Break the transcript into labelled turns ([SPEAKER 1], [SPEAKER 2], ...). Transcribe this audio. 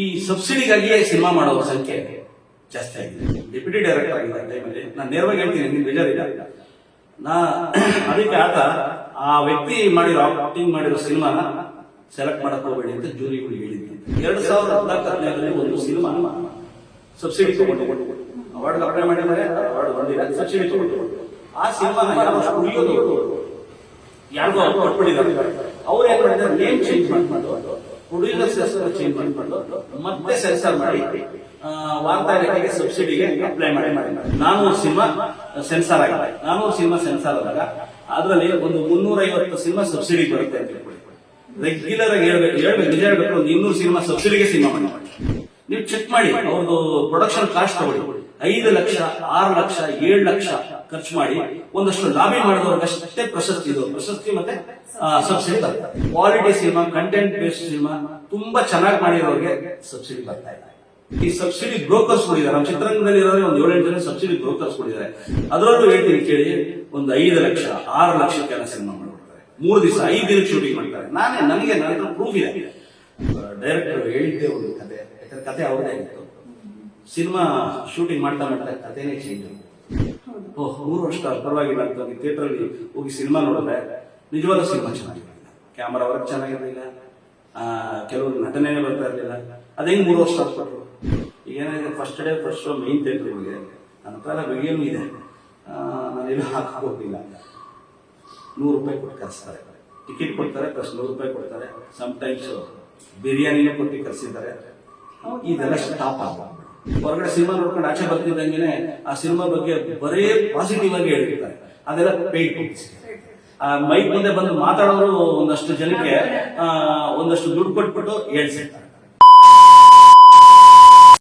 [SPEAKER 1] ಈ ಸಬ್ಸಿಡಿಗಾಗಿಯೇ ಸಿನಿಮಾ ಮಾಡೋರ ಸಂಖ್ಯೆ ಜಾಸ್ತಿ ಆಗಿದೆ. ಡೆಪ್ಯೂಟಿ ಡೈರೆಕ್ಟರ್ ಆಗಿದ್ದ ಟೈಮಲ್ಲಿ ನಾನು ನೇರವಾಗಿ ಹೇಳ್ತೀನಿ, ನಿಮ್ಗೆ ಬೇಜಾರಿಲ್ಲ. ನಾ ಅದಕ್ಕೆ ಆತ ಆ ವ್ಯಕ್ತಿ ಮಾಡಿರೋ ಆಕ್ಟಿಂಗ್ ಮಾಡಿರೋ ಸಿನಿಮಾನ ಸೆಲೆಕ್ಟ್ ಮಾಡಕ್ ಹೋಗಬೇಡಿ ಅಂತ ಜೂರಿಗಳು ಹೇಳಿದ್ದೆ ಎರಡು ಸಾವಿರದ ಹದಿನಾಲ್ಕು ಹದಿನೈದರಲ್ಲಿ ಒಂದು ಸಿನಿಮಾ ಸಬ್ಸಿಡಿ ತಗೊಂಡು ಅವಾರ್ಡ್ ಅಪ್ಲೈ ಮಾಡಿದ್ದಾರೆ ಅವಾರ್ಡ್ ಬಂದಿದೆ ಸಬ್ಸಿಡಿ ತಗೊಂಡು ಆ ಸಿನಿಮಾನ ಯಾರು ಉಳಿಯೋದು? ಯಾರಿಗೂ ಕೊಟ್ಬಿಟ್ಟಿದ್ದಾರೆ. ಅವ್ರು ಏನ್ ಮಾಡಿದ್ದಾರೆ? ನೇಮ್ ಚೇಂಜ್ ಮಾಡ್ಕೊಂಡು ಪ್ರೊಡ್ಯೂಸರ್ಸ್ ಸೆನ್ಸರ್ ಚೇಂಜ್ ಮಾಡಿಕೊಂಡು ಮತ್ತೆ ಸೆನ್ಸರ್ ಮಾಡಿ ಆ, ವಾರ್ತಾ ಇಲಾಖೆಗೆ ಸಬ್ಸಿಡಿಗೆ ಅಪ್ಲೈ ಮಾಡಿ ಮಾಡಿ. ನಾನು ಸಿನಿಮಾ ಸೆನ್ಸಾರ್ ಆಗಿದೆ ನಾನು ಸಿನಿಮಾ ಸೆನ್ಸಾರ್ ಆದಾಗ ಅದರಲ್ಲಿ ಒಂದು ಮುನ್ನೂರ ಐವತ್ತು ಸಿನಿಮಾ ಸಬ್ಸಿಡಿ ಬರುತ್ತೆ ಅಂತ ರೆಗ್ಯುಲರ್ ಆಗಿ ಹೇಳ್ಬೇಕು ಹೇಳ್ಬೇಕು ನಿಜ ಹೇಳ್ಬೇಕು ಇನ್ನೂರು ಸಿನಿಮಾ ಸಬ್ಸಿಡಿಗೆ ಸಿನಿಮಾ ಮಾಡಿ. ನೀವು ಚೆಕ್ ಮಾಡಿ, ಅವ್ರದ್ದು ಪ್ರೊಡಕ್ಷನ್ ಕಾಸ್ಟ್ ತಗೊಳ್ಳಿ. ಐದು ಲಕ್ಷ, ಆರು ಲಕ್ಷ, ಏಳು ಲಕ್ಷ ಖರ್ಚು ಮಾಡಿ, ಒಂದಷ್ಟು ಲಾಬಿ ಮಾಡಿದವ್ರಿಗಷ್ಟೇ ಪ್ರಶಸ್ತಿ ಇದು. ಪ್ರಶಸ್ತಿ ಮತ್ತೆ subsidy quality cinema content based cinema ತುಂಬಾ ಚೆನ್ನಾಗಿ ಮಾಡಿರೋರಿಗೆ ಸಬ್ಸಿಡಿ ಬರ್ತಾ ಇದೆ. ಈ ಸಬ್ಸಿಡಿ ಬ್ರೋಕರ್ಸ್ ಕೊಡಿದ್ದಾರೆ ನಮ್ಮ ಚಿತ್ರರಂಗದಲ್ಲಿ ಇರೋದ್ರೆ ಒಂದು ಏಳೆಂಟು ಜನ ಸಬ್ಸಿಡಿ ಬ್ರೋಕರ್ಸ್ ಕೊಡಿದ್ದಾರೆ ಅದರಲ್ಲೂ ಹೇಳ್ತೀನಿ ಕೇಳಿ, ಒಂದು ಐದು ಲಕ್ಷ, ಆರು ಲಕ್ಷಕ್ಕೆಲ್ಲ ಸಿನಿಮಾ ಮಾಡ್ಬಿಡ್ತಾರೆ. ಮೂರು ದಿವಸ, ಐದು ದಿನ ಶೂಟಿಂಗ್ ಮಾಡ್ತಾರೆ. ನಾನೇ, ನನಗೆ ನನ್ನ ಪ್ರೂಫ್ ಇದೆ. ಡೈರೆಕ್ಟರ್ ಹೇಳಿದ್ದೆ ಒಂದು ಕತೆ. ಯಾಕಂದ್ರೆ ಕತೆ ಅವ್ರದೇ ಆಗಿತ್ತು ಸಿನಿಮಾ ಶೂಟಿಂಗ್ ಮಾಡ್ತಾ ಮಾಡ್ತಾ ಕಥೆನೇ ಚೇಂಜ್ ಓಹ್ ಮೂರು ವರ್ಷ ಪರವಾಗಿಲ್ಲ ಅಂತ ಥಿಯೇಟರ್ ಅಲ್ಲಿ ಹೋಗಿ ಸಿನಿಮಾ ನೋಡಿದ್ರೆ ನಿಜವಾದ ಸಿನಿಮಾ ಚೆನ್ನಾಗಿರಲಿಲ್ಲ. ಕ್ಯಾಮರಾ ವರ್ಕ್ ಚೆನ್ನಾಗಿರಲಿಲ್ಲ. ಕೆಲವರು ನಟನೆ ಬರ್ತಾ ಇರಲಿಲ್ಲ. ಅದೇ ಮೂರು ವರ್ಷ ಹಾಸ್ಪಿಟ್ಲು ಈಗ ಏನಾಗಿದೆ first day first show main theatre ಹೋಗಿದೆ ನನ್ನ ಎಲ್ಲ ಬೆಳೆಯೂ ಇದೆ. ಆ, ಹಾಕೋದಿಲ್ಲ ನೂರು ರೂಪಾಯಿ ಕೊಟ್ಟು ಕರೆಸ್ತಾರೆ. ಟಿಕೆಟ್ ಕೊಡ್ತಾರೆ ಪ್ಲಸ್ ನೂರು ರೂಪಾಯಿ ಕೊಡ್ತಾರೆ. ಟೈಮ್ಸ್ ಬಿರಿಯಾನಿನೇ ಕೊಟ್ಟು ಕರೆಸಿದ್ದಾರೆ. ಇದೆಲ್ಲ ಸ್ಟಾಪ್ ಆಗ ಹೊರಗಡೆ ಸಿನಿಮಾ ನೋಡ್ಕೊಂಡು ಆಚೆ ಬರ್ತಿದ್ದಂಗೆನೆ ಆ ಸಿನಿಮಾ ಬಗ್ಗೆ ಬರೇ ಪಾಸಿಟಿವ್ ಆಗಿ ಹೇಳಿರ್ತಾರೆ ಅದೆಲ್ಲ ಪೇಯ್ಡ್ ಆ ಮೈಕ್ ಮುಂದೆ ಬಂದು ಮಾತಾಡೋರು ಒಂದಷ್ಟು ಜನಕ್ಕೆ ಒಂದಷ್ಟು ದುಡ್ಡು ಕೊಟ್ಬಿಟ್ಟು ಹೇಳ್ಸಿರ್ತಾರೆ